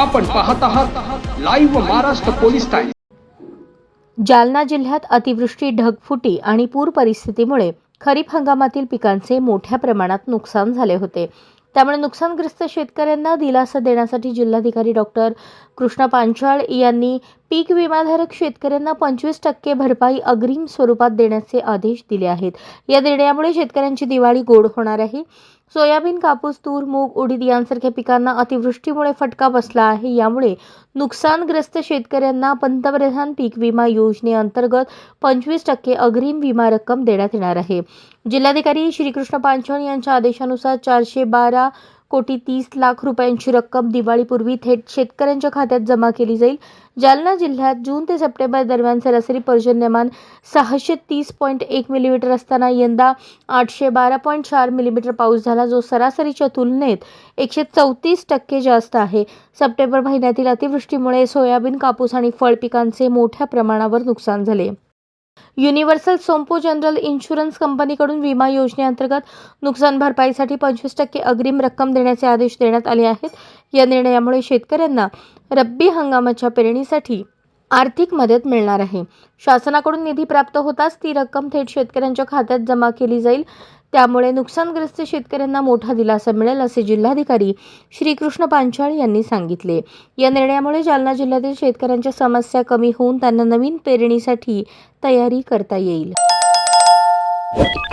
आपण पाहत आहात live Maharashtra police times Jalna जिल्ह्यात अतिवृष्टी ढगफुटी आणि पूर परिस्थितीमुळे खरीप हंगामातील पिकांचे मोठ्या प्रमाणात नुकसान झाले होते. त्यामुळे नुकसानग्रस्त शेतकऱ्यांना दिलासा देण्यासाठी जिल्हाधिकारी डॉक्टर कृष्णा पांचाळ यांनी पीक विमाधारक शेतकऱ्यांना पंचवीस टक्के भरपाई अग्रिम स्वरूपात देण्याचे आदेश दिले आहेत. या निर्णयामुळे शेतकऱ्यांची दिवाळी गोड होणार आहे. सोयाबीन कापूस तूर मूग उडीद यांसारख्या पिकांना अतिवृष्टीमुळे फटका बसला आहे. यामुळे नुकसानग्रस्त शेतकऱ्यांना पंतप्रधान पीक विमा योजनेअंतर्गत पंचवीस टक्के अग्रिम विमा रक्कम देण्यात येणार आहे. जिल्हाधिकारी श्रीकृष्ण पांचवण यांच्या आदेशानुसार चारशे बारा कोटी तीस लाख रुपयांची रक्कम दिवाळीपूर्वी थेट शेतकऱ्यांच्या खात्यात जमा केली जाईल. जालना जिल्ह्यात जून ते सप्टेंबर दरम्यान सरासरी पर्जन्यमान सहाशे तीस पॉईंट एक मिलीमीटर असताना यंदा आठशे बारा पॉईंट चार मिलीमीटर पाऊस झाला जो सरासरीच्या तुलनेत एकशे चौतीस टक्के जास्त आहे. सप्टेंबर महिन्यातील अतिवृष्टीमुळे सोयाबीन कापूस आणि फळ पिकांचे मोठ्या प्रमाणावर नुकसान झाले. युनिव्हर्सल सोम्पो जनरल इन्शुरन्स कंपनीकडून विमा योजनेअंतर्गत नुकसान भरपाईसाठी पंचवीस टक्के अग्रिम रक्कम देण्याचे आदेश देण्यात आले आहेत. या निर्णयामुळे शेतकऱ्यांना रब्बी हंगामाच्या पेरणीसाठी आर्थिक मदत मिळणार आहे. शासनाकडून निधी प्राप्त होताच ती रक्कम थेट शेतकऱ्यांच्या खात्यात जमा केली जाईल. त्यामुळे नुकसानग्रस्त शेतकऱ्यांना मोठा दिलासा मिळेल असे जिल्हाधिकारी श्रीकृष्ण पांचाळ यांनी सांगितले. या निर्णयामुळे जालना जिल्ह्यातील शेतकऱ्यांच्या समस्या कमी होऊन त्यांना नवीन पेरणीसाठी तयारी करता येईल.